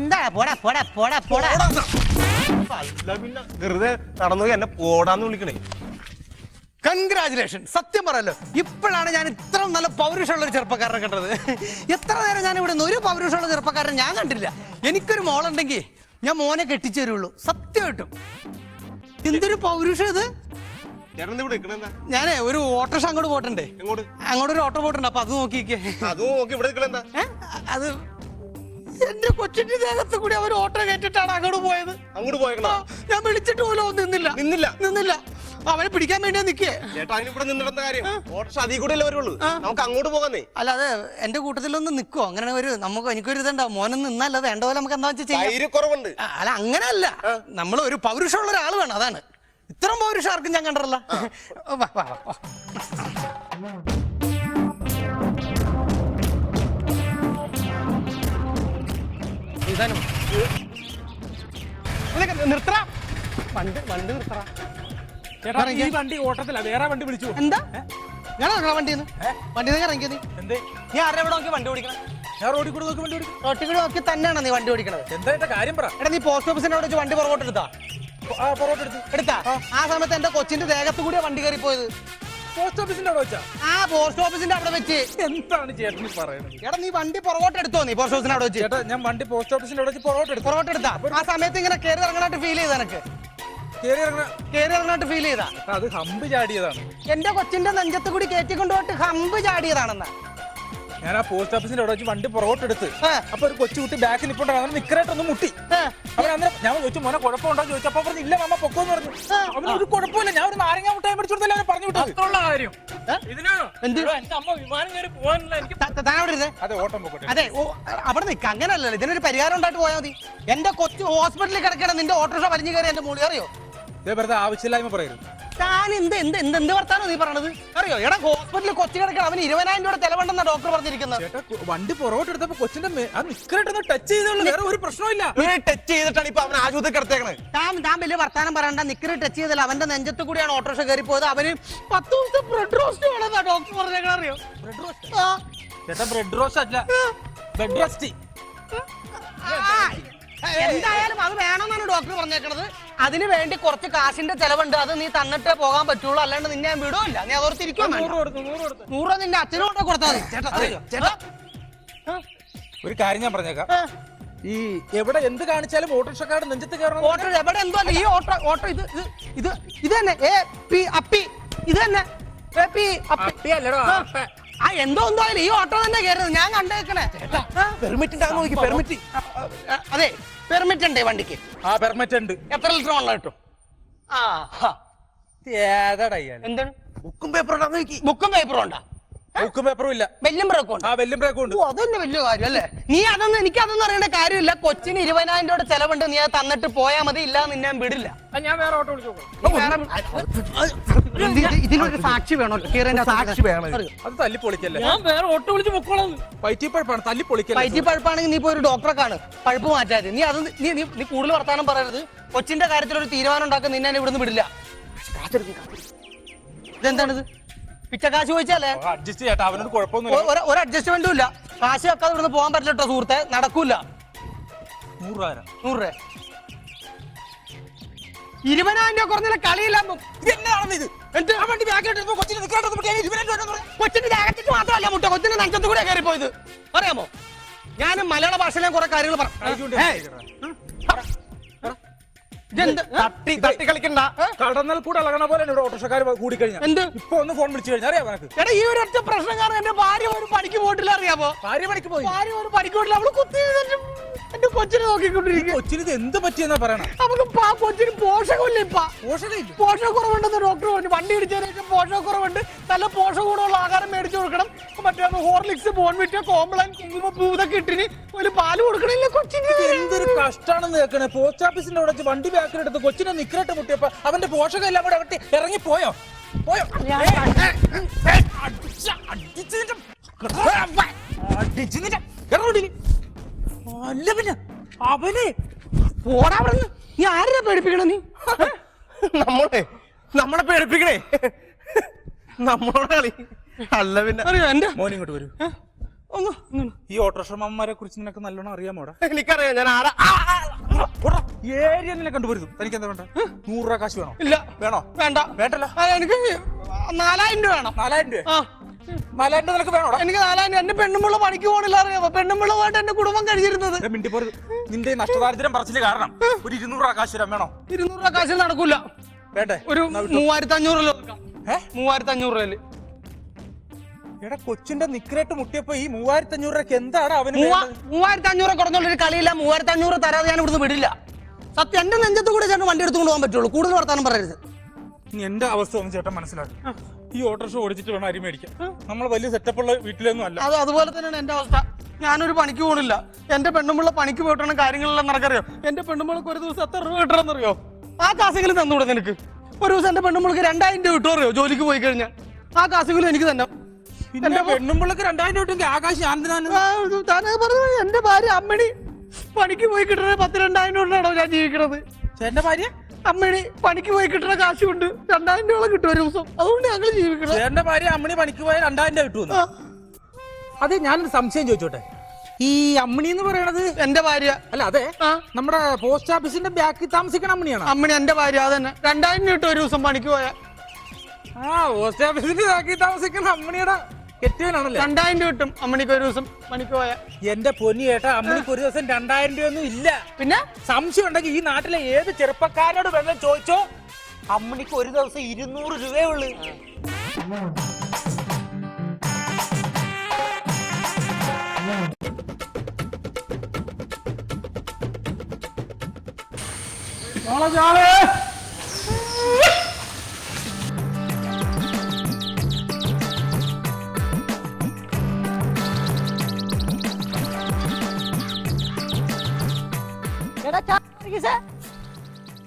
എന്താ പോടാ പോടാ പോടാ പോടാ. പിന്നെ വെറുതെ നടന്നു എന്നെ പോടാന്ന് വിളിക്കണേ. കൺഗ്രാചുലേഷൻ സത്യം പറയല്ലോ. ഇപ്പോഴാണ് ഞാൻ ഇത്ര നല്ല പൗരുഷമുള്ള ഒരു ചെറുപ്പക്കാരനെ കണ്ടത്. എത്ര നേരം ഞാൻ ഇവിടെ നിന്ന് ഒരു പൗരുഷമുള്ള ചെറുപ്പക്കാരനെ ഞാൻ കണ്ടില്ല. എനിക്കൊരു മോളുണ്ടെങ്കിൽ ഞാൻ മോനെ കെട്ടിച്ചു തരുള്ളൂ സത്യമായിട്ടും എന്തൊരു പൗരുഷം ഇത്? ഞാനേ ഒരു ഓട്ടോഷ അങ്ങോട്ട് പോട്ടണ്ടേ അങ്ങോട്ട് ഒരു ഓട്ടോ പോട്ടുണ്ട് അപ്പൊ അത് നോക്കിക്കേ അതും നോക്കി ഇവിടെ അത് എന്റെ കൊച്ചിന്റെ ദേഹത്ത് കൂടി അവർ ഓട്ടോ കയറ്റിട്ടാണ് അങ്ങോട്ട് പോയത്. അങ്ങോട്ട് പോയേക്കണോ? ഞാൻ വിളിച്ചിട്ട് പോലും അവൻ നിന്നില്ല. നിന്നില്ല? നിന്നില്ല. അവനെ പിടിക്കാൻ വേണ്ടിയാ നിക്കേ. ചേട്ടാ അതിനിവിടെ കാര്യം? ഓട്ടോ അതിൽ കൂടെ അല്ലേ വരുള്ളൂ? നമുക്ക് അങ്ങോട്ട് പോകാന്നേ. അല്ല അത് എന്റെ കൂട്ടത്തിലൊന്ന് നിക്കോ. അങ്ങനെ ഒരു നമുക്ക് എനിക്കൊരു ഇതുണ്ടാവും മോനെ നിന്നല്ല വേണ്ട പോലെ നമുക്ക് എന്താ വെച്ചാൽ അല്ല അങ്ങനെ ആ, അല്ല അങ്ങനെയല്ല. നമ്മൾ ഒരു പൗരുഷമുള്ള ഒരാൾ വേണം അതാണ്. ഇത്രയും പൗരുഷം ആർക്കും ഞാൻ കണ്ടല്ല നിർത്തറ നിർത്തറ ചേട്ടാ ഈ വണ്ടി ഓട്ടത്തില്ല വേറെ വണ്ടി വിളിച്ചു എന്താ? ഞാൻ ഇറങ്ങണ വണ്ടിന്ന് വണ്ടി എന്തേ? നീ ആരെ ഇവിടെ നോക്കി വണ്ടി ഓടിക്കണം? ഞാൻ റോഡിൽ കൂടെ നോക്കി വണ്ടി റോട്ടിൽ കൂടെ നോക്കി തന്നെയാണോ നീ വണ്ടി ഓടിക്കണത്? കാര്യം പറ. എടാ നീ പോസ്റ്റ് ഓഫീസിന്റെ അവിടെ വെച്ച് വണ്ടി പുറകോട്ട് എടുത്താ ആ പൊറോട്ട എടുത്താ? ആ. സമയത്ത് എന്റെ കൊച്ചിന്റെ ദേഹത്ത് കൂടിയ വണ്ടി കയറി പോയത് പോസ്റ്റ് ഓഫീസിന്റെ അവിടെ വെച്ചാ? ആ പോസ്റ്റ് ഓഫീസിന്റെ അവിടെ വെച്ച്. എന്താണ് ചേട്ടൻ ഈ പറയണത്? എടാ നീ വണ്ടി പുറകോട്ട് എടുത്തോ നീ പോസ്റ്റ് ഓഫീസിന്റെ അവിടെ വെച്ച്? ചേട്ടാ ഞാൻ വണ്ടി പോസ്റ്റ് ഓഫീസിന്റെ അവിടെ വെച്ച് പൊറോട്ട എടുത്തു. പുറകോട്ട് എടുത്താ? ആ സമയത്ത് ഇങ്ങനെ കയറി ഇറങ്ങാനായിട്ട് ഫീൽ ചെയ്ത എനക്ക് കയറി ഇറങ്ങണ കയറി ഇറങ്ങാനായിട്ട് ഫീൽ ചെയ്താ? അത് ഹമ്പ് ചാടിയതാണ്. എന്റെ കൊച്ചിന്റെ നെഞ്ചത്ത് കൂടി കയറ്റിക്കൊണ്ടുപോയിട്ട് ഹമ്പ് ചാടിയതാണെന്നാ. ഞാൻ ആ പോസ്റ്റ് ഓഫീസിന്റെ അവിടെ വെച്ച് വണ്ടി പുറകോട്ട് എടുത്ത് അപ്പൊ ഒരു കൊച്ചുകുട്ടി ബാക്കിൽ നിൽപ്പുണ്ട് അവൻ നിക്കറായിട്ടൊന്ന് മുട്ടി. അവൻ അന്നേരം ഞാൻ ചോദിച്ചു മോനെ കുഴപ്പമുണ്ടോ? ചോദിച്ചു അപ്പൊ പറഞ്ഞു ഇല്ല മാമ പൊക്കോന്ന് പറഞ്ഞു. അവന് ഒരു കുഴപ്പമില്ല ഞാൻ ഒരു നാരങ്ങ മുട്ടായി മേടിച്ചു കൊടുത്തല്ലേ അവനെ പറഞ്ഞു വിട്ടു കാര്യം. ഏ? ഇതിനാണോ എന്ത്? എടോ, എന്റെ അമ്മ വിമാനം കയറി പോകാനല്ല എനിക്ക് ത- ത- താൻ അവിടെ ഇരുന്നേ. അതെ ഓട്ടം പൊക്കോട്ടെ. അതെ അവിടെ നിൽക്ക അങ്ങനല്ലല്ലോ. ഇതിനൊരു പരിഹാരം ഉണ്ടായിട്ട് പോയാൽ മതി. എന്റെ കൊച്ചു ഹോസ്പിറ്റലിൽ കിടക്കണം നിന്റെ ഓട്ടോറിക്ഷ വലിഞ്ഞു കയറി എന്റെ മോളി അറിയോ? ഇതേ വെറുതെ ആവശ്യമില്ലായ്മ പറയരുത്. താൻ എന്ത് എന്ത് എന്ത് എന്ത് വർത്താനോ നീ പറയണത്? അറിയോ? എടാ ഹോസ്പിറ്റലിൽ കൊച്ചു കിടക്കണം അവന് ഇരുപതിനായിരം രൂപ ചെലവുണ്ടെന്നാ ഡോക്ടർ പറഞ്ഞിരിക്കുന്നത്. ചേട്ടാ കു- വണ്ടി പുറകോട്ട് എടുത്തപ്പോ കൊച്ചിന്റെ മേ- ആ നിക്കറായിട്ടൊന്ന് ടച്ച് ചെയ്തുള്ളൂ വേറെ ഒരു പ്രശ്നമില്ല ടച്ച് ചെയ്തിട്ടാണ് ഇപ്പൊ അവൻ ആശുപത്രി കിടത്തേക്കണേ താൻ താൻ വലിയ വർത്താനം പറയണ്ട നിക്കറി ടച്ച് ചെയ്തല്ല. അവന്റെ നെഞ്ചത്ത് കൂടിയാണ് ഓട്ടോറിക്ഷ കയറി പോയത് അവന് പത്ത് ദിവസത്തെ ബ്രെഡ് റോസ്റ്റ് വേണമെന്നാ ഡോക്ടർ പറഞ്ഞേക്കണ അറിയോ? ബ്രെഡ് റോസ്റ്റ് ആ? ചേട്ടാ ബ്രെഡ് റോസ്റ്റ് അല്ല. ബ്രെഡ് റെസ്റ്റ് എന്തായാലും അത് വേണമെന്നാണ് ഡോക്ടർ പറഞ്ഞേക്കണത്. അതിന് വേണ്ടി കുറച്ച് കാശിന്റെ ചെലവുണ്ട്. അത് നീ തന്നിട്ടേ പോകാൻ പറ്റുള്ളൂ. അല്ലാണ്ട് നിന്നെ ഞാൻ വിടൂല്ല നീ അതോ നൂറ് കൊടുത്തു നൂറ് നിന്റെ അച്ഛനോട്ട് കൊണ്ടേ കൊടുത്താൽ മതി. ചേട്ടാ ചേട്ടാ. ഒരു കാര്യം ഞാൻ പറഞ്ഞേക്കാം. ഈ എവിടെ എന്ത് കാണിച്ചാലും ഓട്ടോറിക്ഷക്കാട് നെഞ്ചത്ത് കയറണം. ഓട്ടോ എവിടെ എന്തോ അല്ല ഈ ഓട്ടോ ഓട്ടോ ഇത് ഇത് ഇത് ഇത് തന്നെ. ഏ പി അപ്പി ഇത് തന്നെ. എ പി അപ്പി. ആ. ആ എന്തോ എന്തോ ഈ ഓട്ടോ തന്നെ കയറുന്നത്. ഞാൻ കണ്ടേക്കണേ. പെർമിറ്റ് ഉണ്ടാകുന്ന നോക്കി പെർമിറ്റ് അതെ പെർമിറ്റ് ഉണ്ടേ വണ്ടിക്ക്. ആ പെർമിറ്റ് ഉണ്ട്. എത്ര ലിറ്റർ വെള്ളം കിട്ടും? ആ. ഏതാടാ എന്താണ്? ബുക്കും പേപ്പറും ഉണ്ടാകുന്ന നോക്കി. ബുക്കും പേപ്പറും ഉണ്ടാ? ബുക്കും പേപ്പറും ഇല്ല. വെല്ലും ബ്രേക്കും ഉണ്ട്? ആ വെല്ലും ബ്രേക്കും ഉണ്ട്. ഓ അതന്നെ വലിയ കാര്യം അല്ലേ? നീ അതൊന്നും എനിക്ക് അതൊന്നും അറിയേണ്ട കാര്യമില്ല. കൊച്ചിന് ഇരുപതിനായിരം രൂപയുടെ ചെലവുണ്ട്. നീ അത് തന്നിട്ട് പോയാൽ മതി. ഇല്ല നിന്നെ ഞാൻ വിടില്ല. ഞാൻ വേറെ ഓട്ടോ വിളിച്ചു ഇത്? ഇത് ഇതിനൊരു സാക്ഷി സാക്ഷി വേണം. അത് തല്ലിപൊളിക്കല്ലേ ഞാൻ വേറെ ഓട്ടോ വിളിച്ച് പൊക്കോളാം. പൈറ്റിപ്പഴപ്പാണ് നീ ഇപ്പൊ ഒരു ഡോക്ടറെ കാണ് പഴുപ്പ് മാറ്റാതെ. നീ അത് നീ നീ നീ കൂടുതൽ വർത്താനം പറയരുത്. കൊച്ചിന്റെ കാര്യത്തിൽ ഒരു തീരുമാനം ഉണ്ടാക്കാൻ നിന്നെ ഇവിടുന്ന് വിടില്ല. ഇതെന്താണിത് പിച്ചക്കാശ് ചോദിച്ചാലേ അഡ്ജസ്റ്റ് ചെയ്യട്ടെ അവനോട് കുഴപ്പമൊന്നുമില്ല. ഒരു- അഡ്ജസ്റ്റ്മെന്റും ഇല്ല കാശ് വെക്കാതെ ഇവിടുന്ന് പോകാൻ പറ്റില്ല കേട്ടോ സുഹൃത്തെ. നടക്കൂല. നൂറ് രൂപ. നൂറ് രൂപ. ഇരുപതിനായിരം രൂപ കുറഞ്ഞ കളിയില്ല. എന്നാണെന്ന് ഇത്? മാത്രമല്ല മുട്ട. കൊച്ചിന്റെ നെഞ്ചത്ത് കൂടെ കയറി പോയത്. അറിയാമോ ഞാൻ മലയാള ഭാഷയിലെ കുറെ കാര്യങ്ങൾ പറഞ്ഞു തട്ടി തട്ടി കളിക്കണ്ട. കടന്നൽ കൂടെ ഇളകണ പോലെ ഇവിടെ കൂടി കഴിഞ്ഞാൽ എന്ത്? ഇപ്പൊ ഒന്ന് ഫോൺ വിളിച്ചു കഴിഞ്ഞാൽ അറിയാം നിനക്ക്? എടാ ഈ പ്രശ്നം കാരണം എന്റെ ഭാര്യ ഒരു പണിക്ക് പോയിട്ടില്ല അറിയാമോ ഭാര്യ പണിക്ക് പോയി? ഭാര്യ ഒരു പണിക്ക് പോയിട്ടില്ല. അവൾ കുത്തി എന്റെ കൊച്ചിനെ നോക്കിക്കൊണ്ടിരിക്കും കൊച്ചിന് ഇത് എന്ത് പറ്റിയെന്നാ പറയണ? നമുക്ക് പാ കൊച്ചിന് പോഷകമില്ല ഇപ്പൊ. പോഷകയില്ല പോഷകക്കുറവുണ്ടെന്ന് ഡോക്ടർ പറഞ്ഞു. വണ്ടി പോഷകക്കുറവുണ്ട്. നല്ല പോഷകഗുണമുള്ള ആഹാരം മേടിച്ചു കൊടുക്കണം. മറ്റേ ഹോർലിക്സ് ബോൺവിറ്റ കോംപ്ലാൻ കുങ്കുമപ്പൂ ഇതൊക്കെ ഇട്ടിന്. ഒരു പാൽ കൊടുക്കണില്ല കൊച്ചിന്. എന്തൊരു കഷ്ടാണെന്ന് കേൾക്കണേ. പോസ്റ്റ് ഓഫീസിന്റെ അവിടെ വണ്ടി ബാക്കിലെടുത്ത് കൊച്ചിനെ നിക്കറിട്ട് മുട്ടിയപ്പോ അവന്റെ പോഷകം എല്ലാം കൂടെ അവിടെ ഇറങ്ങി പോയോ? പോയോ. അല്ല പിന്നെ അവനെ പോടാ പറഞ്ഞു നീ ആരെയാ പേടിപ്പിക്കണ നീ? നമ്മളെ നമ്മളെ പേടിപ്പിക്കണേ. നമ്മളോട് കളി. അല്ല പിന്നെ. അറിയോ എന്റെ മോൻ ഇങ്ങോട്ട് വരൂ. ഒന്ന് ഇങ്ങനെ. ഈ ഓട്ടോറിക്ഷമാരെ കുറിച്ച് നിനക്ക് നല്ലോണം അറിയാമോടാ എനിക്കറിയാം ഞാൻ ആടാ ആ, ആ, ആ. ഏരിയ നിന്നെ കണ്ടുപോരുന്നു തനിക്ക് എന്താ വേണ്ട നൂറ് രൂപ കാശ് വേണോ? ഇല്ല. വേണോ? വേണ്ട. വേണ്ടല്ലോ. എനിക്ക് നാലായിരം രൂപ വേണം. നാലായിരം രൂപ ആ. നാലായിരം രൂപ നിനക്ക് വേണോടാ? എനിക്ക് നാലായിരം എന്റെ പെണ്ണുമ്പിള്ള പണിക്ക് പോകണില്ല അറിയാമോ പെണ്ണുമ്പിള്ള പോയിട്ട് എന്റെ കുടുംബം കഴിച്ചിരുന്നത് മിണ്ടി പോരുത്. നിന്റെ നഷ്ടദാരിദ്ര്യം പറച്ചിൽ കാരണം ഒരു ഇരുന്നൂറ് രൂപ കാശ് തരാൻ വേണോ? ഇരുന്നൂറ് രൂപ കാശിൽ നടക്കൂല. വേണ്ടേ? ഒരു മൂവായിരത്തി അഞ്ഞൂറ് ഏ? മൂവായിരത്തി അഞ്ഞൂറ് രൂപയിൽ എടാ കൊച്ചിന്റെ നിക്കറേറ്റ് മുട്ടിയപ്പോ ഈ മൂവായിരത്തി അഞ്ഞൂറ് രൂപയ്ക്ക് എന്താണ് അവന്? മൂവായിരത്തി അഞ്ഞൂറ് കുറഞ്ഞുള്ള ഒരു കളിയില്ല മൂവായിരത്തി അഞ്ഞൂറ് തരാതെ ഞാൻ ഇവിടുന്ന് വിടില്ല. സത്യം എന്റെ നെഞ്ചത്ത് കൂടെ ചേട്ടൻ വണ്ടി എടുത്തുകൊണ്ട് പോകാൻ പറ്റുള്ളൂ. കൂടുതൽ വർത്താനം പറയരുത്. എന്റെ അവസ്ഥ ഒന്ന് ചേട്ടൻ മനസ്സിലാക്കി. ഈ ഓട്ടോറിക്ഷ ഓടിച്ചിട്ട് വേണം അരി മേടിക്കാൻ. നമ്മൾ വലിയ സെറ്റപ്പ് ഉള്ള വീട്ടിലൊന്നും അല്ല. അത് അതുപോലെ തന്നെയാണ് എന്റെ അവസ്ഥ. ഞാനൊരു പണിക്ക് പോകണില്ല എന്റെ പെണ്ണുമ്പിള്ള പണിക്ക് പോയിട്ടാണ് കാര്യങ്ങളെല്ലാം നടക്കറിയോ എന്റെ പെണ്ണുമ്പിളക്ക് ഒരു ദിവസം എത്ര രൂപ കിട്ടണമെന്നറിയോ? ആ കാസെങ്കിലും തന്നുകൂടെ നിനക്ക്. ഒരു ദിവസം എന്റെ പെണ്ണുമ്പിളക്ക് രണ്ടായിരം രൂപ കിട്ടുമോ അറിയോ ജോലിക്ക് പോയി കഴിഞ്ഞാൽ. ആ കാസെങ്കിലും എനിക്ക് തന്നെ. പിന്നെ പെണ്ണുമ്പിള്ളക്ക് രണ്ടായിരം രൂപ ആകാശ് താനത് പറഞ്ഞത് എന്റെ ഭാര്യ അമ്മണി പണിക്ക് പോയി കിട്ടുന്ന പത്ത് രണ്ടായിരം രൂപയാണോ ഞാൻ ജീവിക്കണത്? എന്റെ ഭാര്യ? അമ്മണി പണിക്ക് പോയി കിട്ടുന്ന കാശ് കൊണ്ട് രണ്ടായിരം രൂപ കിട്ടും ഒരു ദിവസം. അതുകൊണ്ട് ഞങ്ങൾ ജീവിക്കണം എന്റെ ഭാര്യ അമ്മണി പണിക്ക് പോയാൽ രണ്ടായിരം രൂപ കിട്ടുമെന്ന്. അതെ ഞാനൊരു സംശയം ചോദിച്ചോട്ടെ? ഈ അമ്മണി എന്ന് പറയണത് എന്റെ ഭാര്യ. അല്ല അതെ. നമ്മുടെ പോസ്റ്റ് ഓഫീസിന്റെ ബാക്കിൽ താമസിക്കണ അമ്മണിയാണ്? അമ്മണി എന്റെ ഭാര്യ അതന്നെ രണ്ടായിരം രൂപ ഒരു ദിവസം പണിക്ക് പോയാൽ. ആ പോസ്റ്റ് ഓഫീസിന്റെ ബാക്കിൽ താമസിക്കണ അമ്മണിയുടെ കെട്ടിയവനാണല്ലേ രണ്ടായിരം രൂപ കിട്ടും. അമ്മണിക്ക് ഒരു ദിവസം പണിക്ക് പോയാൽ. എന്റെ പൊന്നി ഏട്ടാ അമ്മണിക്ക് ഒരു ദിവസം രണ്ടായിരം രൂപയൊന്നും ഇല്ല. പിന്നെ? സംശയം ഉണ്ടെങ്കിൽ ഈ നാട്ടിലെ ഏത് ചെറുപ്പക്കാരനോട് വെള്ളം ചോദിച്ചോ? അമ്മണിക്ക് ഒരു ദിവസം ഇരുന്നൂറ് രൂപയേ ഉള്ളു. അച്ഛനാണ്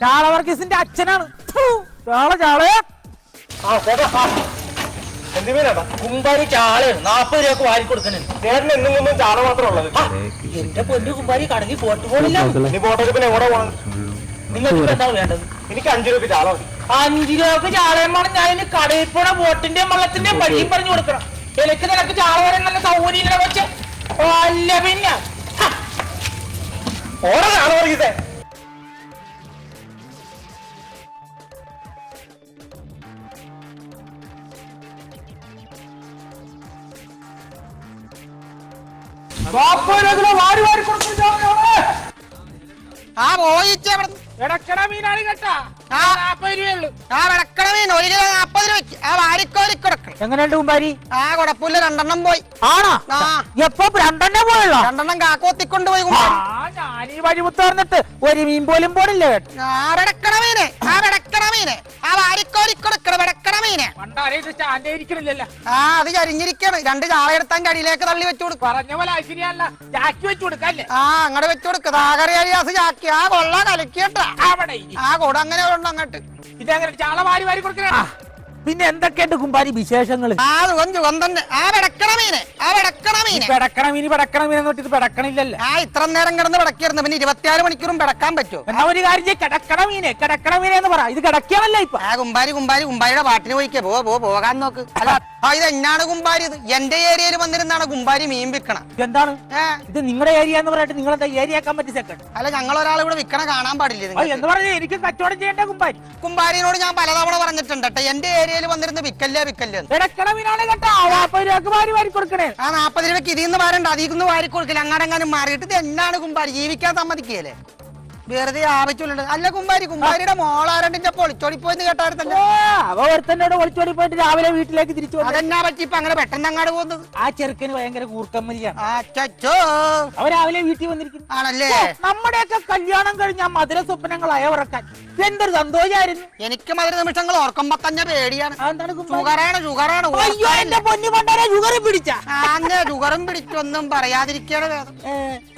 ചാള വർഗീസിന്റെ അച്ഛനാണ്. എന്ത് മീനാട്ടാ കുമ്പാരി ചാളയാണ് നാപ്പത് രൂപക്ക് വാരി കൊടുക്കണേ. ചേട്ടൻ എന്നും ഒന്നും ചാള മാത്രം ഉള്ളത്. എന്റെ പൊന്നു കുമ്പാരി കടലിൽ പോട്ട് പോണില്ല. നീ പോട്ടെ പിന്നെ എവിടെ പോകണം നിങ്ങൾക്ക് എന്താ വേണ്ടത്? എനിക്ക് അഞ്ചു രൂപ ചാള മതി. അഞ്ചു രൂപക്ക് ചാളയും വേണം. ഞാൻ ഇനി കടയിൽ പോണ ബോട്ടിന്റെയും വള്ളത്തിന്റെയും വഴിയും പറഞ്ഞു കൊടുക്കണം. എനിക്ക് നിനക്ക് ചാള വരെ നല്ല സൗകര്യം വെച്ച് അല്ല പിന്നെ. ചാള വർഗീസേ? ആ പോയിച്ചേ മീനാണ് കേട്ടാ ആ. നാപ്പത് രൂപയുള്ളു ആ വിളക്കണ മീൻ. ഒരു കിലോ നാപ്പത് രൂപയ്ക്ക് ആ വാരിക്കോരി കൊടുക്കണം. എങ്ങനെയുണ്ട് കുമ്പാരി ആ കുഴപ്പമില്ല രണ്ടെണ്ണം പോയി. ആണോ? എപ്പോ രണ്ടെണ്ണം പോയല്ലോ രണ്ടെണ്ണം കാക്കോത്തിക്കൊണ്ട് പോയി കുമ്പാരി. ആ ഞാൻ ഈ വഴിമുത്ത് പറഞ്ഞിട്ട് ഒരു മീൻ പോലും പോണില്ല കേട്ടോ. ആ വെടക്കണ മീനെ. ആ വെടക്കണ മീന്. ആ വാരിക്കോരി കൊടുക്കണ വെടക്കണ മീന്. ഇത് സ്റ്റാൻഡ് ആ അത് ചരിഞ്ഞിരിക്കാണ്. രണ്ട് ചാളയെടുത്താൻ കടിയിലേക്ക് തള്ളി വെച്ചു കൊടുക്കും. പറഞ്ഞ പോലെ ശരിയല്ല. ജാക്കി വെച്ച് കൊടുക്കല്ലേ? ആ അങ്ങോട്ട് വെച്ചു കൊടുക്കുക താകറിയാസ് ചാക്കി. ആ കൊള്ള. കലക്കിയട്ടാ. അവിടെ ഇരി. ആ കൂടെ അങ്ങനെ ഉണ്ട് അങ്ങോട്ട് ഇതങ്ങനെ ചാള വാരി വാരി കൊടുക്കണ പിന്നെ എന്തൊക്കെയുണ്ട് കുമ്പാരി വിശേഷങ്ങൾ സുഖം ആ ഇത്ര നേരം കിടന്ന് പിടക്കിയിരുന്നു പിന്നെ ഇരുപത്തിയാറ് മണിക്കൂറും പിടക്കാൻ പറ്റുമോ എന്നാ ഒരു കാര്യം ചെയ്യ്, കിടക്കണ മീനെ കിടക്കണ മീനെ എന്ന് പറ. ഇത് കിടക്കുകയാണല്ലോ ഇപ്പൊ? ആ കുമ്പാരി കുമ്പാരി കുമ്പാരിയുടെ പാട്ടിന് പോയിക്കേ. പോ പോ പോകാൻ നോക്ക്. അല്ല ആ ഇത് എന്നാണ് കുമ്പാരി ഇത്? എന്റെ ഏരിയയിൽ വന്നിരുന്നാണ് കുമ്പാരി മീൻ വിൽക്കണ എന്താണ് ഇത് നിങ്ങളുടെ ഏരിയ എന്ന് പറഞ്ഞിട്ട് നിങ്ങൾ എന്താ ഏരിയ ആക്കാൻ പറ്റി സെക്കൻഡ് അല്ല ഞങ്ങൾ ഒരാൾ ഇവിടെ വിൽക്കണ കാണാൻ പാടില്ല. എന്ന് പറഞ്ഞാൽ എനിക്ക് കച്ചവടം ചെയ്യേണ്ട കുമ്പാരി. കുമ്പാരിനോട് ഞാൻ പലതവണ പറഞ്ഞിട്ടുണ്ട് എന്റെ എന്റെ ഏരിയയിൽ വന്നിരുന്ന വിക്കല്ല വിക്കല്ല ആ നാപ്പത് രൂപക്ക് ഇതിന്ന് വാരണ്ട അതിൽ നിന്ന് വാരി കൊടുക്കില്ല അങ്ങാടെങ്ങാനും മാറിയിട്ട് ഇത് എന്നാണ് കുമ്പാരി ജീവിക്കാൻ സമ്മതിക്കുകയല്ലേ? വെറുതെ ആവശ്യമുണ്ട് അല്ല കുമ്പാരി കുമ്പാരിയുടെ മോളാരണ്ടിന്റെ പൊളിച്ചോടി പോയെന്ന് കേട്ടായിരുന്നല്ലോ ഓ, അവ ഒരുത്തന്നോട് ഒളിച്ചോടി പോയിട്ട് രാവിലെ വീട്ടിലേക്ക് തിരിച്ചു വന്നു. അതെന്നാ പറ്റി? ഇപ്പൊ അങ്ങനെ പെട്ടെന്ന് അങ്ങോട്ട് പോകുന്നത്. ആ ചെറുക്കന് ഭയങ്കര കൂർക്കമ്മലിയാണ്. അച്ചോ അവ രാവിലെ വീട്ടിൽ വന്നിരിക്കുന്നു. ആണല്ലേ? ഓ, നമ്മുടെയൊക്കെ കല്യാണം കഴിഞ്ഞ മധുര സ്വപ്നങ്ങളായ ഉറക്കാൻ. എന്തൊരു സന്തോഷായിരുന്നു. എനിക്ക് മധുര നിമിഷങ്ങൾ ഓർക്കുമ്പോ തന്നെ പേടിയാണ്. അതെന്താണ് കുമ്പാരി? ഷുഗറാണ് ഷുഗറാണ്. അയ്യോ എന്റെ പൊന്നി പണ്ടാരെ ഷുഗർ പിടിച്ച. ആന്നെ ഷുഗറും പിടിച്ചൊന്നും പറയാതിരിക്കണ വേദം.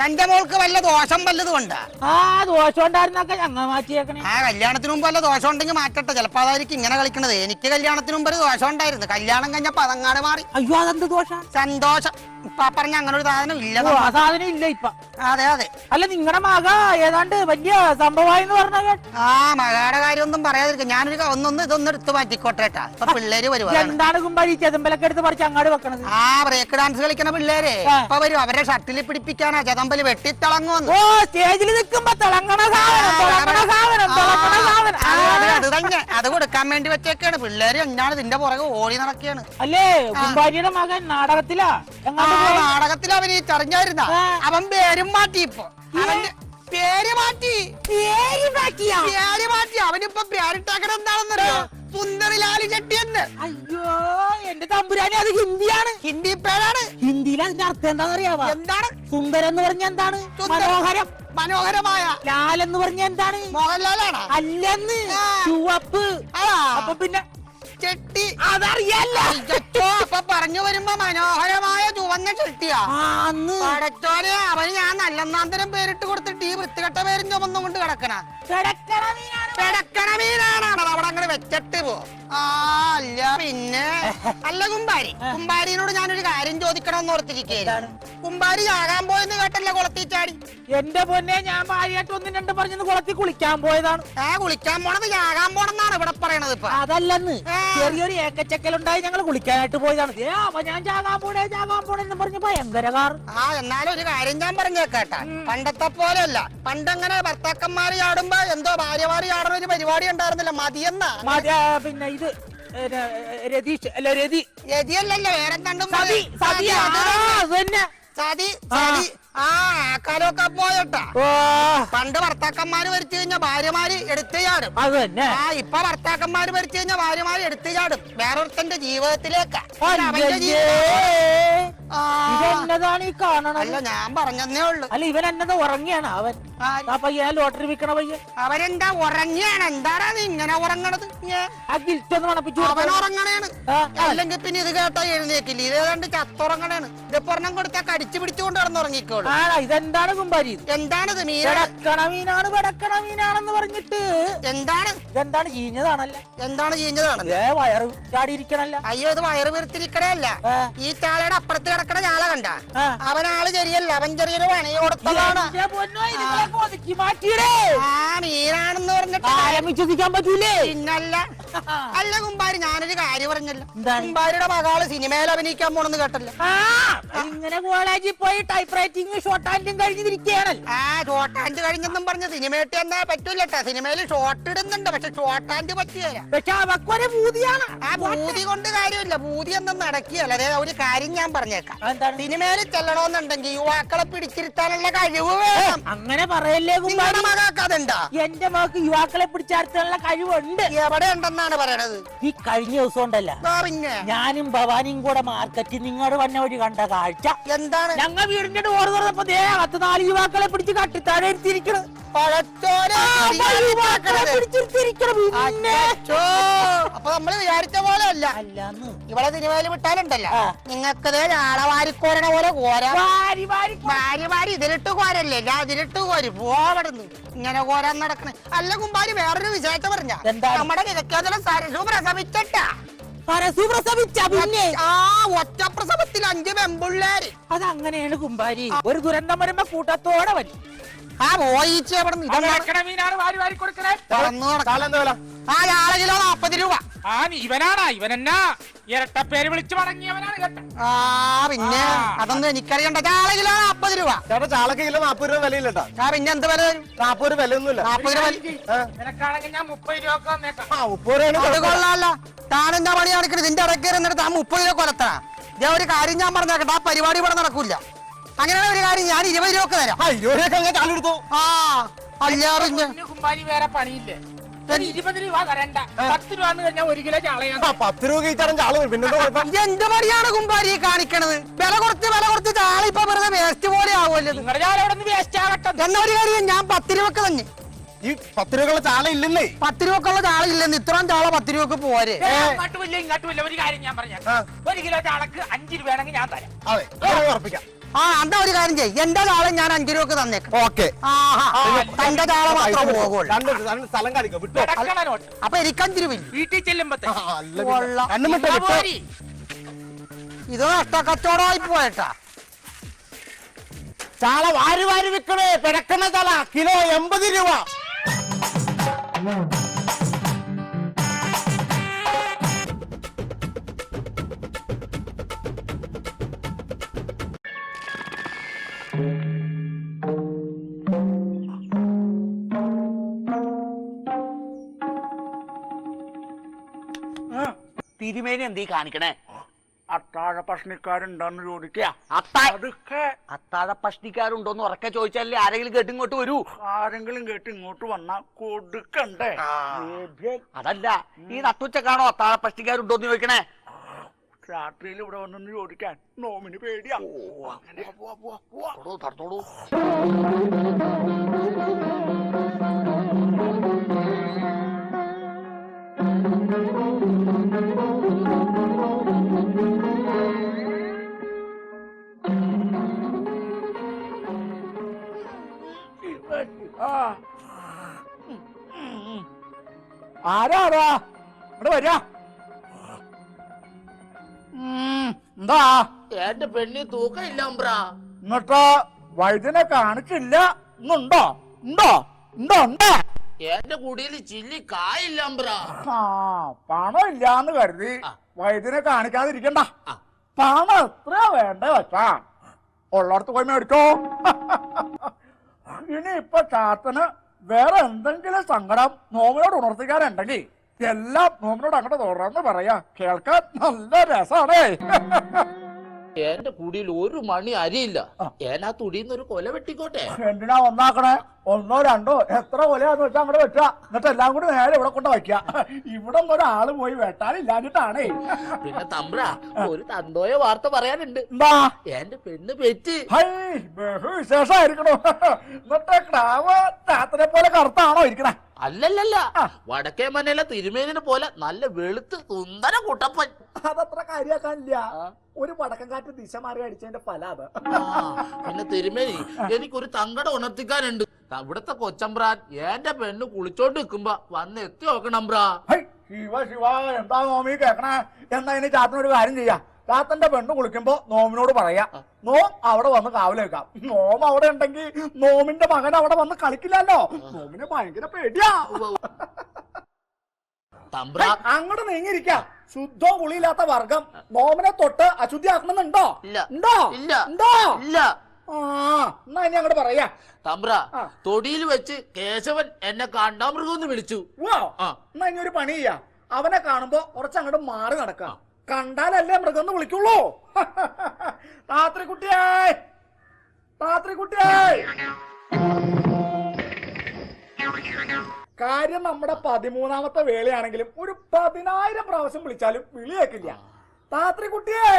തന്റെ മോൾക്ക് വല്ല ദോഷം വല്ലതും ഉണ്ടാ? ആ ദോഷം ഉണ്ടായിരുന്നൊക്കെ ഞങ്ങൾ മാറ്റിയേക്കണേ. ആ കല്യാണത്തിന് മുമ്പ് അല്ല ദോഷം ഉണ്ടെങ്കിൽ മാറ്റട്ടെ. ചിലപ്പോ അതായിരിക്കും ഇങ്ങനെ കളിക്കണത്. എനിക്ക് കല്യാണത്തിന് മുമ്പ് ഒരു ദോഷം ഉണ്ടായിരുന്നു. കല്യാണം കഴിഞ്ഞപ്പോ അതങ്ങാട് മാറി. അയ്യോ അതെന്ത് ദോഷം സന്തോഷം. ഇപ്പൊ പറഞ്ഞ അങ്ങനെ ഒരു സാധനം ഇല്ല ഓ, ആ സാധനം ഇല്ല ഇപ്പൊ. അതെ അതെ. അല്ല നിങ്ങളുടെ മക ഏതാണ്ട് വലിയ സംഭവമായി പറഞ്ഞ കേട്ടോ ആ മഴയുടെ കാര്യമൊന്നും പറയാതിരിക്കും. ഞാനൊരു ക- ഒന്നൊന്ന് ഇതൊന്നും എടുത്ത് മാറ്റിക്കോട്ടെ കേട്ടാ. ഇപ്പൊ പിള്ളേര് വരുവാ എന്താണ് കുമ്പാരി ഈ ചെതമ്പലൊക്കെ എടുത്ത് പറിച്ച് അങ്ങാട് വെക്കണത്? ആ ബ്രേക്ക് ഡാൻസ് കളിക്കണ പിള്ളേരെ. ആ. ഇപ്പൊ വരും. അവരെ ഷട്ടിൽ പിടിപ്പിക്കാനാ. ചതമ്പൽ വെട്ടിത്തിളങ്ങുന്നു ഓ സ്റ്റേജിൽ നിൽക്കുമ്പോ തിളങ്ങണ സാധനം തിളങ്ങണ സാധനം തിളങ്ങണ സാധനം. ആ. അത് തന്നെ. അത് കൊടുക്കാൻ വേണ്ടി വെച്ചേക്കാണ്. പിള്ളേര് എന്താണ് ഇതിന്റെ പുറകെ ഓടി നടക്കുകയാണ് അല്ലേ കുമ്പാരിയുടെ മകൻ നാടകത്തിലാ. ആ എങ്ങാണ്ട്. നാടകത്തിൽ അവൻ ഈ ചറിഞ്ഞായിരുന്ന. അവൻ പേരും മാറ്റി ഇപ്പൊ. അവന്റെ പേര് മാറ്റി. പേര് മാറ്റിയാ? പേര് മാറ്റി. അവനിപ്പൊ പേരിട്ടാക്കണ എന്താണെന്നറിയോ? സുന്ദറിലാലി ചെട്ടി എന്ന്. അയ്യോ എന്റെ തമ്പുരാനെ അത് ഹിന്ദിയാണ്. ഹിന്ദി പേരാണ്. ഹിന്ദിയിൽ അതിന്റെ അർത്ഥം എന്താണെന്നറിയാവോ? എന്താണ്? സുന്ദരം എന്ന് പറഞ്ഞ എന്താണ്? മനോഹരം. മനോഹരമായ. ലാൽ എന്ന് പറഞ്ഞ എന്താണ്? മോഹൻലാലാണ്. അല്ലെന്ന്. ചുവപ്പ്. അപ്പൊ പിന്നെ ചെട്ടി. അതറിയല്ല. അപ്പൊ പറഞ്ഞു വരുമ്പോ മനോഹരമായ ചുവന്ന ചെട്ടിയാ. പടച്ചോനെ അവന് ഞാൻ നല്ലെന്നാന്തരം പേരിട്ട് കൊടുത്തിട്ട് ഈ വൃത്തികെട്ട പേരും ചുമന്നും കൊണ്ട് കിടക്കണ. മീനാണ്. മീനാണ്. അവിടെ അങ്ങനെ വെച്ചിട്ട് പോ. ആ അല്ല പിന്നെ അല്ല കുമ്പാരി. കുമ്പാരിനോട് ഞാനൊരു കാര്യം ചോദിക്കണമെന്ന് ഓർത്തിരിക്കുകയാണ് കുമ്പാരി ആകാൻ പോയെന്ന് കേട്ടല്ല കുളത്തിൽ ചാടി? എന്റെ പൊന്നെ ഞാൻ ഭാര്യയായിട്ട് ഒന്നും രണ്ടും പറഞ്ഞു കുളത്തിൽ കുളിക്കാൻ പോയതാണ്. ഏ കുളിക്കാൻ പോണത് ആകാൻ പോണെന്നാണ് ഇവിടെ പറയണത് ഇപ്പൊ. അതല്ലെന്ന്. ചെറിയൊരു ഏക്കച്ചക്കൽ ഉണ്ടായി ഞങ്ങൾ കുളിക്കാനായിട്ട് പോയതാണ്. ഏ അപ്പൊ ഞാൻ ചാകാൻ പോണേ ചാകാൻ പോണെന്ന് പറഞ്ഞു ഭയങ്കര കാർ. ആ എന്നാലും ഒരു കാര്യം ഞാൻ പറഞ്ഞേക്കാട്ടാ. പണ്ടത്തെ പോലെയല്ല. പണ്ടങ്ങനെ ഭർത്താക്കന്മാര് ചാടുമ്പോ എന്തോ ഭാര്യമാര് കാണുന്ന ഒരു പരിപാടി ഉണ്ടായിരുന്നില്ല. മതിയെന്നാ? മതി, ആ, പിന്നെ ഇത് ഏ, രതീഷ് അല്ല രതി. രതിയല്ലല്ലോ വേറെ സതി സതി ആ, അത് തന്നെ. സതി സതി. ആ ആക്കാലൊക്കെ പോയട്ടാ. ഓ. പണ്ട് ഭർത്താക്കന്മാര് ഭരിച്ചു കഴിഞ്ഞ ഭാര്യമാര് എടുത്തു ചാടും. ആ ഇപ്പൊ ഭർത്താക്കന്മാര് ഭരിച്ചു കഴിഞ്ഞ ഭാര്യമാര് എടുത്തു ചാടും. വേറൊരുത്തന്റെ ജീവിതത്തിലേക്ക്. ഈ അല്ല ഞാൻ പറഞ്ഞതേ ഉള്ളു. അല്ല ഇവൻ എന്നത് ഉറങ്ങിയാണ് അവൻ. ആ, ലോട്ടറി വിൽക്കണ പയ്യ അവരെന്താ ഉറങ്ങിയാണ്? എന്താടാ നീ ഇങ്ങനെ ഉറങ്ങണത്? അവൻ. ഉറങ്ങണേണ്. അല്ലെങ്കിൽ പിന്നെ ഇത് കേട്ടാ എഴുന്നേക്കില്ല? ഇത് ഏതാണ്ട് ചത്തുറങ്ങണേണ്. ഇതിപ്പോ ഒരെണ്ണം കൊടുത്താ കടിച്ചു പിടിച്ചുകൊണ്ട് കിടന്നുറങ്ങിക്കോളൂ. ആണോ ഇതെന്താണ് കുമ്പാരി? എന്താണിത് പെടക്കണ മീനാണ് പെടക്കണ മീനാണെന്ന് പറഞ്ഞിട്ട്. എന്താണ്? ഇതെന്താണ് ചീഞ്ഞതാണല്ലേ? എന്താണ് ചെയ്യുന്നതാണ് ഏ വയറ് ചാടിയിരിക്കണല്ല? അയ്യോ ഇത് വയറ് വീർത്തിരിക്കണല്ല. ഈ ചാളയുടെ അപ്പുറത്ത് കിടക്കണ ചാള കണ്ട? ആ. അവനാൾ ചെറിയല്ല അവൻ ചെറിയൊരു പണി കൊടുത്തതാണ് എന്റെ പൊന്നോ, ഇതുങ്ങളൊക്കെ ഒതുക്കി മാറ്റിയിടേ. ആ മീനാണെന്ന് പറഞ്ഞിട്ട് പറ്റൂലേ? പിന്നല്ല. അല്ല കുമ്പാരി ഞാനൊരു കാര്യം പറഞ്ഞല്ലോ. എന്താണ്? കുമ്പാരിയുടെ മകൾ സിനിമയിൽ അഭിനയിക്കാൻ പോണെന്ന് കേട്ടല്ലോ. ആ ഇങ്ങനെ കോളേജിൽ പോയി ടൈപ്പ് റൈറ്റിംഗ് ഷോർട്ട് ഹാൻഡും കഴിഞ്ഞിരിക്കുകയാണല്ലോ. ആ ഷോർട്ട് ഹാൻഡ് കഴിഞ്ഞെന്നും പറഞ്ഞ് സിനിമയിട്ട് എന്നാ പറ്റൂല സിനിമയിൽ ഷോർട്ട് ഇടുന്നുണ്ട് പക്ഷെ ഷോർട്ട് ഹാൻഡ് പറ്റിയല്ല പക്ഷെ അവക്കൊരു ഭൂതിയാണ് ആ ഭൂതി കൊണ്ട് കാര്യമില്ല. ഭൂതി ഒന്നും നടക്കുകയല്ല. അതെ ഒരു കാര്യം ഞാൻ പറഞ്ഞേക്കാം. സിനിമയിൽ ചെല്ലണമെന്നുണ്ടെങ്കിൽ യുവാക്കളെ പിടിച്ചിരുത്താനുള്ള കഴിവ് വേണം. അങ്ങനെ പറയല്ലേ നിങ്ങളുടെ കുമ്പാരി മകൾക്ക് അതുണ്ടാ? എന്റെ മകൾക്ക് യുവാക്കളെ പിടിച്ചാർത്താനുള്ള കഴിവുണ്ട്. എവിടെ ഉണ്ടെന്നാണ് പറയണത്? ഈ കഴിഞ്ഞ ദിവസം ഉണ്ടല്ല. ഞാനും ഭവാനിയും കൂടെ മാർക്കറ്റിൽ നിങ്ങളുടെ വന്ന വഴി കണ്ട കാഴ്ച. എന്താണ്? ഞങ്ങൾ വീടിന്റെ ഡോർ തുറന്നപ്പോ ദേ അകത്ത് നാല് യുവാക്കളെ പിടിച്ച് കട്ടിത്താഴെ പിന്നെ അപ്പൊ നമ്മൾ വിചാരിച്ച പോലെ അല്ല ഇവിടെ സിനിമയിൽ വിട്ടാലുണ്ടല്ലോ. നിങ്ങൾക്കത് ആളവാരിക്കോരണ പോലെ കോരാ. വാരി വാരി ഇതിലിട്ട് കോരല്ലേ? ഞാൻ ഇതിലിട്ട് കോരി. പോവടുന്നു ഇങ്ങനെ കോരാൻ നടക്കണ. അല്ല കുമ്പാരി വേറൊരു വിശേഷം പറഞ്ഞ. നമ്മുടെ കിഴക്കാതല സരസു പ്രസവിച്ചിട്ടാ. ആ ഒറ്റ പ്രസവത്തിൽ അഞ്ച് പെമ്പിള്ളേര്. അതങ്ങനെയാണ് കുമ്പാരി. ഒരു ദുരന്തം വരുമ്പോ കൂട്ടത്തോടെ വരും. ആ പോയിച്ച് അവിടെ വില ആ ഞാളെ കിലോ നാപ്പത് രൂപ. ആ ഇവനാണാ ഇവനെന്നാ. ഇരട്ടപ്പേര് വിളിച്ചു മടങ്ങിയവനാണ് കേട്ടോ ആ പിന്നെ ആ. അതൊന്നും എനിക്കറിയണ്ട. ചാള കിലോ നാപ്പത് രൂപ. ചേട്ടാ ചാളക്ക് കിലോ നാപ്പത് രൂപ വിലയില്ലട്ടാ. ആ പിന്നെ എന്ത് വില? വരും നാപ്പത് രൂപ വിലയൊന്നുമില്ല. നാപ്പത് രൂപ വില- നിനക്കാണെങ്കിൽ ഞാൻ മുപ്പത് രൂപ ഒക്കെ താനെന്താ പണി നടക്കണത് നിന്റെ ഇടയ്ക്ക് എന്നിട്ട് താൻ മുപ്പത് രൂപ കൊലത്തണ. ഞാൻ ഒരു കാര്യം ഞാൻ പറഞ്ഞേക്കട്ടെ. ആ പരിപാടി ഇവിടെ നടക്കൂല. അങ്ങനെയാണ് ഒരു കാര്യം ഞാൻ ഇരുപത് രൂപ ഒക്കെ തരാം. ആ ഇരുപത് രൂപ ഞാൻ ആ അല്ല കുമ്പാരി വേറെ പണിയില്ലേ. ഇരുപത് രൂപ തരണ്ട. പത്ത് രൂപ കഴിഞ്ഞാൽ ഒരു കിലോ പത്ത് രൂപ എന്ത് കുമ്പാരി കാണിക്കണത്? വില കൊടുത്ത് വില കൊടുത്ത് ചാള ഇപ്പൊ വെറുതെ വേസ്റ്റ് പോലെ ആവുമല്ലോ എന്നൊരു നിങ്ങളുടെ ചാള അവിടെ നിന്ന് വേസ്റ്റ് ആകട്ടെ എന്നാ കാര്യം ഞാൻ പത്ത് രൂപക്ക് തന്നെ. ഈ പത്ത് രൂപക്കുള്ള ചാള ഇല്ലെന്നേ പത്ത് രൂപക്കുള്ള ചാള ഇല്ലെന്ന് ഇത്രയും ചാള പത്ത് രൂപക്ക് പോരെ ഏ, ഒരു കാര്യം ഞാൻ ആ. ഒരു കിലോ ചാളക്ക് അഞ്ച് രൂപയാണെങ്കിൽ ഞാൻ തരാം. അതെ അങ്ങനെ ഉറപ്പിക്കാം. ആ എന്താ ഒരു കാര്യം ചെയ്യ്. എന്റെ ചാള ഞാൻ അഞ്ചു രൂപക്ക് തന്നേക്കാം. ഓക്കെ. ആഹാ തന്റെ ചാള മാത്രം പോകുള്ളൂ രണ്ട് രണ്ട് സ്ഥലം കാണിക്കാം വിട്ടോ. കിടക്കണ നോട്ട്. അപ്പൊ എനിക്ക് അഞ്ചു രൂപ ഇല്ല. വീട്ടിൽ ചെല്ലുമ്പത്തെ ആ, അല്ല പിന്നെ. കൊള്ളാം. കണ്ണും വിട്ടോ വിട്ടോ. ഇത് നഷ്ടക്കച്ചവടമായി പോയട്ടാ. ചാള വാരി വാരി വിൽക്കണേ. പിടക്കണ ചാള കിലോ എൺപത് രൂപ. തിരുമേനി എന്തീ കാണിക്കണേ? അത്താഴ പഷ്ണിക്കാരുണ്ടെന്ന് ചോദിക്കുക അത്താഴ അതൊക്കെ അത്താഴ പഷ്ടിക്കാരുണ്ടോന്ന് ഉറക്കെ ചോദിച്ചാലേ ആരെങ്കിലും കേട്ട് ഇങ്ങോട്ട് വരൂ. ആരെങ്കിലും കേട്ട് ഇങ്ങോട്ട് വന്നാ കൊടുക്കണ്ടേ. അതല്ല ഈ നട്ടുച്ചക്കാണോ അത്താഴ പഷ്ണിക്കാരുണ്ടോന്ന് ചോദിക്കണേ? രാത്രിയിൽ ഇവിടെ വന്നു ചോദിക്കാൻ. നോമിന് പേടിയാ. തടത്തോളൂ. ആരാടാ? ഇവിടെ വരാ. എന്താ? എന്റെ പെണ്ണി തൂക്കമില്ല എന്നിട്ട് വൈദ്യനെ കാണിച്ചില്ല. ഇന്നുണ്ടോ ഉണ്ടോ? ഉണ്ടോ? ഉണ്ടോ? എന്റെ കുടിയിൽ ചില്ലി കായില്ല ആ പണം ഇല്ലാന്ന് കരുതി വൈദ്യനെ കാണിക്കാതിരിക്കണ്ട. പണം എത്ര വേണ്ട വെച്ചാ? ഉള്ളടത്ത് പോയി മേടിച്ചോ ഇനി ഇപ്പൊ ചാത്തന് വേറെ എന്തെങ്കിലും സങ്കടം നോമിനോട് ഉണർത്തിക്കാനുണ്ടെങ്കിൽ എല്ലാം നോമിനോട് അങ്ങോട്ട് തുടർന്ന് പറയാ. കേൾക്കാൻ നല്ല രസാണേ. എന്റെ കുടിയിൽ ഒരു മണി അരിയില്ല. ആ. ഏനാ തുടിയിൽ ഒരു കൊല വെട്ടിക്കോട്ടെ? എന്തിനാ ഒന്നാക്കണേ? ഒന്നോ രണ്ടോ? എത്ര കൊലയാന്ന് വെച്ചാൽ അങ്ങോട്ട് വെച്ച എന്നിട്ട് എല്ലാം കൂടി നേരെ ഇവിടെ കൊണ്ട് വയ്ക്കുക ഇവിടെ ഒരാൾ പോയി വെട്ടാനില്ലാഞ്ഞിട്ടാണേ. പിന്നെ തമ്പ്ര ഒരു തന്തോയ വാർത്ത പറയാനുണ്ട്. എന്റെ പെണ്ണ് പെറ്റ്. ബഹു വിശേഷമായിരിക്കണോ. എന്നിട്ട് ക്രാവ് രാത്രിയെ പോലെ കറുത്താണോ ഇരിക്കണേ? അല്ലല്ലല്ല. വടക്കേ മനയിലെ തിരുമേനിനെ പോലെ നല്ല വെളുത്ത് സുന്ദര കുട്ടപ്പൻ. അതത്ര കാര്യാക്കാനില്ല. ഒരു വടക്കം കാറ്റ് ദിശ മാറി അടിച്ചതിന്റെ ഫല അത്. പിന്നെ തിരുമേനി എനിക്കൊരു തങ്കട ഉണർത്തിക്കാനുണ്ട്. അവിടത്തെ കൊച്ചമ്പ്രാൻ എന്റെ പെണ്ണ് കുളിച്ചോണ്ട് നിൽക്കുമ്പോ വന്ന് എത്തി നോക്കണമ്പ്രാ ബ്രാ ശിവ ശിവ എന്താ നോമി കേക്കണേ? എന്നാ ഇനി ചാത്തനൊരു കാര്യം ചെയ്യാം. ചാത്തന്റെ പെണ്ണ് കുളിക്കുമ്പോ നോമിനോട് പറയാ നോം അവിടെ വന്ന് കാവലേക്കാം വെക്കാം നോം അവിടെ ഉണ്ടെങ്കിൽ നോമിന്റെ മകൻ അവിടെ വന്ന് കളിക്കില്ലല്ലോ. നോമിന് ഭയങ്കര പേടിയാ. തമ്പ്ര. അങ്ങോട്ട് നീങ്ങിയിരിക്കാം. ശുദ്ധവും കുളിയില്ലാത്ത വർഗം നോമിനെ തൊട്ട് അശുദ്ധിയാക്കണമെന്നുണ്ടോ? ഇല്ല. ഉണ്ടോ? ഇല്ല. ഉണ്ടോ? ഇല്ല. ആ എന്നാ ഇനി അങ്ങോട്ട് പറയാ. തമ്പ്ര ആ. തൊടിയിൽ വെച്ച് കേശവൻ എന്നെ കാണ്ടാമൃഗം വിളിച്ചു. വാ ആ. എന്നാ ഇനി ഒരു പണി ചെയ്യാ. അവനെ കാണുമ്പോ കുറച്ച് അങ്ങോട്ട് മാറി നടക്കാം. കണ്ടാലല്ലേ മൃഗം വിളിക്കുള്ളൂ. രാത്രി കുട്ടിയായി രാത്രി കുട്ടിയായി കാര്യം നമ്മുടെ പതിമൂന്നാമത്തെ വേളയാണെങ്കിലും ഒരു പതിനായിരം പ്രാവശ്യം വിളിച്ചാലും വിളിയേക്കില്ല താത്രി കുട്ടിയേ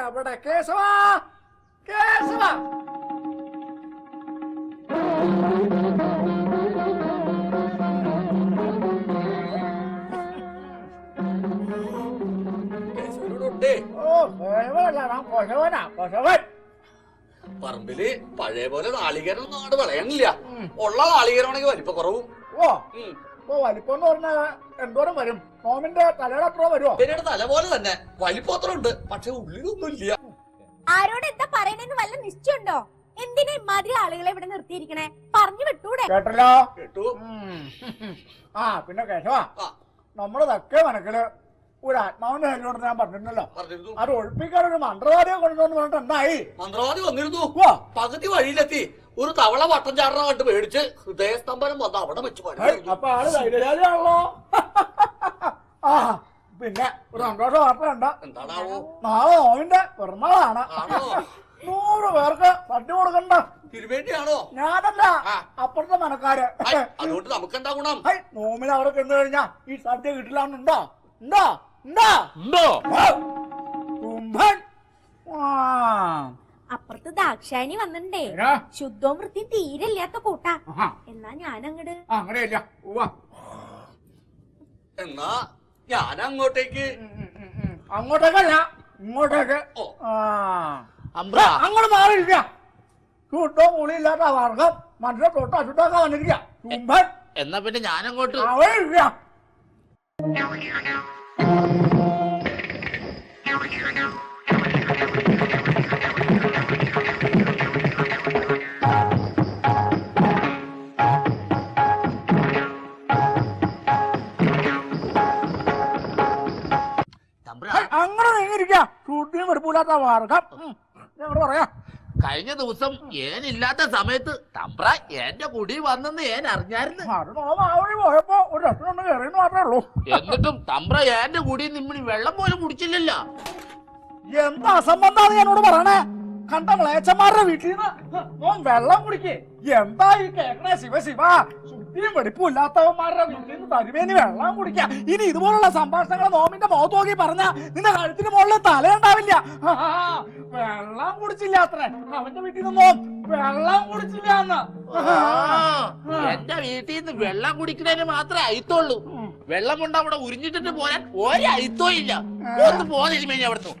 എവിടെ കേശവ? കേശവ. കൊശവൻ. പറമ്പിൽ പഴയ പോലെ നാളികേരം നാട് അങ്ങോട്ട് ഉള്ള നാളികേരമാണെങ്കിൽ വലിപ്പ കുറവും. ഓ ഓ വലിപ്പം എന്ന് പറഞ്ഞാൽ എന്തോരം വരും? നോമിന്റെ തലയുടെ അത്ര വരുമോ ഇവരുടെ തല പോലെ തന്നെ. വലിപ്പം അത്ര ഉണ്ട്. പക്ഷെ ഉള്ളിലൊന്നും ഇല്ല. ആരോട് എന്താ പറയണെന്ന് വല്ല നിശ്ചയുണ്ടോ എന്തിനാ ഇമാതിരി ആളുകളെ ഇവിടെ നിർത്തിയിരിക്കണേ? പറഞ്ഞു വിട്ടൂടെ. കേട്ടല്ലോ? കേട്ടു. ആ പിന്നെ കേശവ നമ്മളതൊക്കെ മനക്കിൽ ഒരു ആത്മാവിന്റെ കാര്യോട് ഞാൻ പറഞ്ഞിരുന്നല്ലോ. പറഞ്ഞിരുന്നു. അത് ഒഴിപ്പിക്കാൻ ഒരു മന്ത്രവാദിയെ കൊണ്ടുവന്ന് പറഞ്ഞിട്ട് എന്തായി? മന്ത്രവാദി വന്നിരുന്നു. വാ. പകുതി വഴിയിലെത്തി. ഒരു തവള വട്ടം ചാടണ കണ്ട് പേടിച്ച് ഹൃദയസ്തംഭനം വന്ന് അവിടെ വെച്ച് അപ്പൊ ആൾ ധൈര്യശാലിയാണല്ലോ. ആ പിന്നെ ഒരു സന്തോഷ വാർത്ത കണ്ട. എന്താണാവോ? നാളെ ഓവിന്റെ പിറന്നാളാണ്. ആണോ? നൂറ് പേർക്ക് തട്ടി കൊടുക്കണ്ട. തിരുവേണ്ടിയാണോ? ഞാനല്ല ആ. അപ്പുറത്തെ മനക്കാര്. അതുകൊണ്ട് നമുക്ക് എന്താ ഗുണം? ഹൈ, നോമിന് അവിടെ ചെന്ന് കഴിഞ്ഞാ? ഈ സദ്യ കിട്ടില്ലാന്നുണ്ടോ? ഉണ്ടോ? ഉണ്ടോ ഉണ്ടോ. കുംഭൻ. അപ്പുറത്ത് ദാക്ഷായണി വന്നിണ്ടേ ഏനാ? ശുദ്ധവും വൃത്തിയും തീരെ ഇല്ലാത്ത കൂട്ടാ ആഹാ. എന്നാ ഞാൻ അങ്ങട് ആ, അങ്ങനെയില്ല ഉവ്വ. എന്നാ ഞാൻ അങ്ങോട്ടേക്ക് ഉം, ഉം, ഉം, ഉം. അങ്ങോട്ടേക്കല്ല ഇങ്ങോട്ടേക്ക് ഓ. ആ. അമ്പ്ര അങ്ങോട്ട് മാറിയിരിക്ക ചുട്ടോ മുളിയില്ലാത്ത വർഗം മനുഷ്യ തൊട്ട് അശുദ്ധാക്കാൻ വന്നിരിക്ക കുംഭൻ എന്നാ പിന്നെ ഞാനങ്ങോട്ട് അവിടെ ഇരിക്ക. അങ്ങനെ നീങ്ങിരിക്ക ചൂട്ടിനും വെറുപ്പില്ലാത്ത വാർക്കാം ഞങ്ങൾ പറയാ. കഴിഞ്ഞ ദിവസം ഏനില്ലാത്ത സമയത്ത് തമ്പ്ര എന്റെ കുടി വന്നെന്ന് ഏൻ അറിഞ്ഞായിരുന്നു? എന്നിട്ടും തമ്പ്ര എന്റെ കുടി നിമ്മിണി വെള്ളം പോലും കുടിച്ചില്ലല്ലോ. എന്താ അസംബന്ധാണ് എന്നോട് പറയണേ? കണ്ട മ്ലേച്ചന്മാരുടെ വീട്ടിൽ നിന്ന് വെള്ളം കുടിക്കേ. എന്താ ഈ കേക്കണേ? ശിവ ശിവ. ശുദ്ധിയും വെടിപ്പും തരുമേനി വീട്ടിൽ വെള്ളം കുടിക്ക ഇനി ഇതുപോലുള്ള സംഭാഷണങ്ങൾ നോമിന്റെ മുഖത്ത് നോക്കി പറഞ്ഞ നിന്റെ കഴുത്തിന് മുകളിൽ തലയുണ്ടാവില്ല. വെള്ളം കുടിച്ചില്ല അത്രേ. അവന്റെ വീട്ടിൽ നിന്നോ? വെള്ളം കുടിച്ചില്ല എന്ന് എന്റെ വീട്ടിൽ നിന്ന് വെള്ളം കുടിക്കുന്നതിന് മാത്രമേ അയിത്തുള്ളൂ. വെള്ളം കൊണ്ട് അവിടെ ഉരിഞ്ഞിട്ടിട്ട് പോരാൻ ഒരു അയിത്തോ ഇല്ല. ഒന്ന് പോന്നിരുമേനി അവിടുത്തെ